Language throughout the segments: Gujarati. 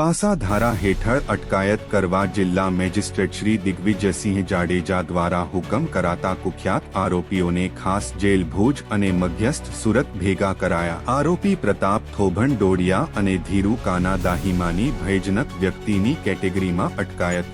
પાસા ધારા હેઠળ અટકાયત કરવા જિલ્લા મેજિસ્ટ્રેટ શ્રી દિગ્વિજયસિંહ જાડેજા દ્વારા હુકમ કરાતા કુખ્યાત આરોપીઓને ખાસ જેલ ભુજ અને મધ્યસ્થ સુરત ભેગા કરાયા. આરોપી પ્રતાપ થોભણ ડોડિયા અને ધીરુ કાના દાહીમાની ભયજનક વ્યક્તિની કેટેગરીમાં અટકાયત.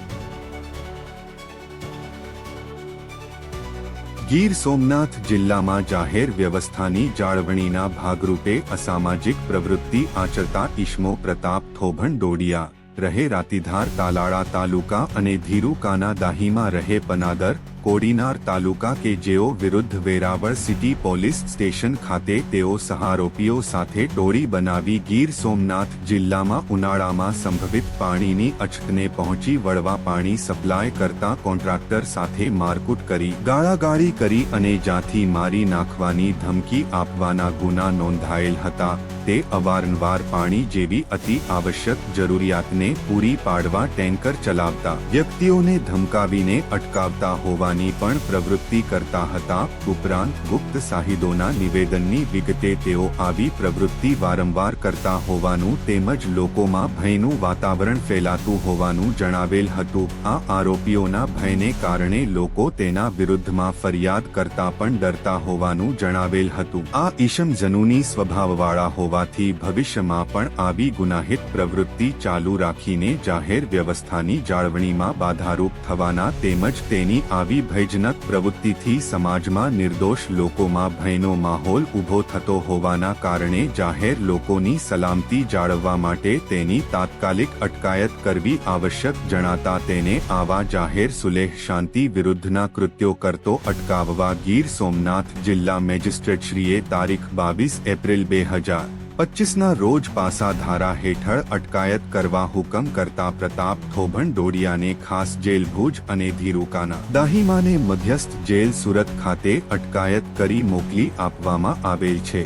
ગીર સોમનાથ જિલ્લામાં જાહેર વ્યવસ્થાની જાળવણીના ભાગરૂપે અસામાજિક પ્રવૃત્તિ આચરતા ઈશ્મો પ્રતાપ થોભણ ડોડિયા. રહે રાતીધાર તાલાળા તાલુકા અને ધીરુકાના દાહીમાં રહે પનાદર કોડીનાર તાલુકા કે જેઓ વિરુદ્ધ વેરાવળ સિટી પોલીસ સ્ટેશન ખાતે તેઓ સહારોપીઓ સાથે ટોળી બનાવી ગીર સોમનાથ જિલ્લામાં ઉનાળામાં સંભવિત પાણીની અછતને પહોંચી વળવા પાણી સપ્લાય કરતા કોન્ટ્રાક્ટર સાથે મારકૂટ કરી, ગાળાગાળી કરી અને જાથી મારી નાખવાની ધમકી આપવાના ગુના નોંધાયેલ હતા. તે અવારનવાર પાણી જેવી અતિ આવશ્યક જરૂરિયાતને પૂરી પાડવા ટેન્કર ચલાવતા વ્યક્તિઓને ધમકાવીને અટકાવતા હોવાની પણ પ્રવૃત્તિ કરતા હતા. ઉપરાંત ગુપ્ત સાહિદોના નિવેદનની વિગતે તેઓ આવી પ્રવૃત્તિ વારંવાર કરતા હોવાનું તેમજ લોકોમાં ભયનું વાતાવરણ ફેલાતું હોવાનું જણાવેલ હતું. આ આરોપીઓના ભયને કારણે લોકો તેના વિરુદ્ધમાં ફરિયાદ કરતા પણ ડરતા હોવાનું જણાવેલ હતું. આ ઈશમ જનૂની સ્વભાવવાળા હોવાથી ભવિષ્યમાં પણ આવી ગુનાહિત પ્રવૃત્તિ ચાલુ રાખીને જાહેર વ્યવસ્થાની જાળવણીમાં બાધારૂપ થવાના તેમજ તેની આવી ભયજનક પ્રવૃત્તિથી સમાજમાં નિર્દોષ લોકોમાં ભયનો માહોલ ઊભો થતો હોવાના કારણે જાહેર લોકોની સલામતી જાળવવા માટે તેની તાત્કાલિક અટકાયત કરવી આવશ્યક જણાતા તેને આવા જાહેર સુલેહ શાંતિ વિરુદ્ધના કૃત્યો કરતો અટકાવવા ગીર સોમનાથ જિલ્લા મેજિસ્ટ્રેટશ્રીએ તારીખ બાવીસ એપ્રિલ બે હજાર પચીસના રોજ પાસા ધારા હેઠળ અટકાયત કરવા હુકમ કરતા પ્રતાપ થોભણ ડોડિયાને ખાસ જેલ ભુજ અને ધીરુકાના દાહીમાને મધ્યસ્થ જેલ સુરત ખાતે અટકાયત કરી મોકલી આપવામાં આવેલ છે.